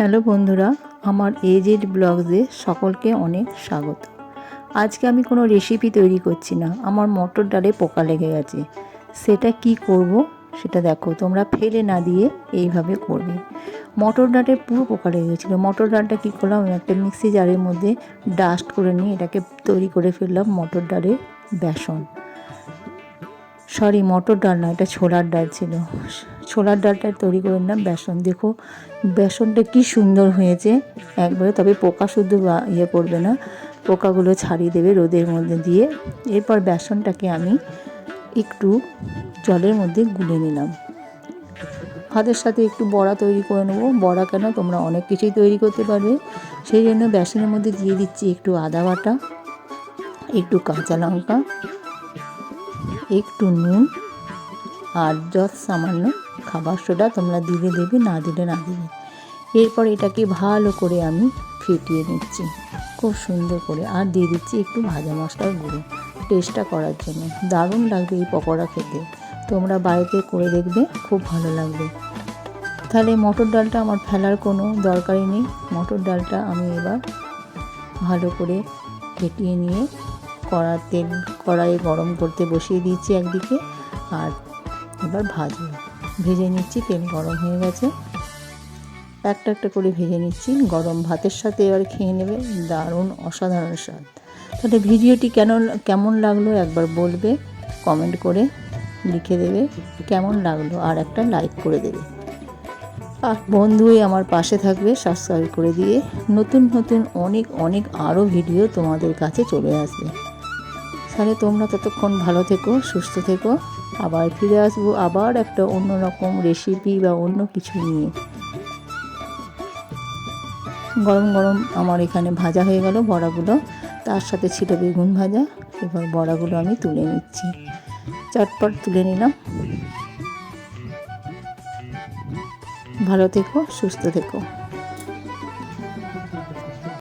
Hello বন্ধুরা, আমার AZ ব্লগসে সকলকে অনেক স্বাগত। আজকে আমি কোনো রেসিপি তৈরি করছি না, আমার মটর ডালে পোকা লেগে গেছে। সেটা কি করব সেটা দেখো, তোমরা ফেলে না দিয়ে এইভাবে করবে। মটর ডালে পুরো পোকা লেগে গেছিল। মটর ডালটা কী করলাম একটা মিক্সি জারের মধ্যে ডাস্ট করে নিয়ে এটাকে তৈরি করে ফেললাম মটর ডালের বেসন। সরি মটর ডাল না, এটা ছোলার ডাল ছিল। ছোলার ডালটা তৈরি করে নিলাম বেসন। দেখো, বেসনটা কি সুন্দর হয়েছে। একবারে, তবে পোকা শুদ্ধ ইয়ে করবে না, পোকাগুলো ছাড়িয়ে দেবে রোদের মধ্যে দিয়ে। এরপর বেসনটাকে আমি একটু জলের মধ্যে গুলে নিলাম। ভাতের সাথে একটু বড়া তৈরি করে নেব। বড়া কেন? তোমরা অনেক কিছুই তৈরি করতে পারবে। সেই জন্য বেসনের মধ্যে দিয়ে দিচ্ছি একটু আদা বাটা, একটু কাঁচা লঙ্কা একটু নুন আর যত সামান্য খাবার সোডা তোমরা দিলে দেবে, না দিলে না দিবে। এরপর এটাকে ভালো করে আমি ফেটিয়ে নিচ্ছি। খুব সুন্দর করে। আর দিয়ে দিচ্ছি একটু ভাজা মশলার গুঁড়ো। টেস্টটা করার জন্য। দারুণ লাগবে এই পকোড়া খেতে। তোমরা বাড়িতে করে দেখবে, খুব ভালো লাগবে। তাহলে মটর ডালটা আমার ফেলার কোনো দরকারই নেই। মটর ডালটা আমি এবার ভালো করে ফেটিয়ে নিয়ে কড়া তেল, কড়াইয়ে গরম করতে বসিয়ে দিয়েছি একদিকে আর এবার ভাজবো। ভেজে নিচ্ছি, তেল গরম হয়ে গেছে। একটা একটা করে ভেজে নিচ্ছি। গরম ভাতের সাথে এবার খেয়ে নেবে। দারুণ অসাধারণ স্বাদ। তাহলে ভিডিওটি কেন কেমন লাগল একবার বলবে, কমেন্ট করে লিখে দেবে কেমন লাগল আর একটা লাইক করে দেবে। আর বন্ধুই আমার পাশে থাকবে সাবস্ক্রাইব করে দিয়ে নতুন নতুন অনেক অনেক আরও ভিডিও তোমাদের কাছে চলে আসবে। তাহলে তোমরা ততক্ষণ ভালো থেকো, সুস্থ থেকো। আবার ফিরে আসব আবার একটা অন্য রকম রেসিপি বা অন্য কিছু নিয়ে। গরম গরম আমার এখানে ভাজা হয়ে গেল বড়াগুলো। তার সাথে ছিল বেগুন ভাজা। এবার বড়াগুলো আমি তুলে নিচ্ছি। চটপট তুলে নিলাম। ভালো থেকো, সুস্থ থেকো।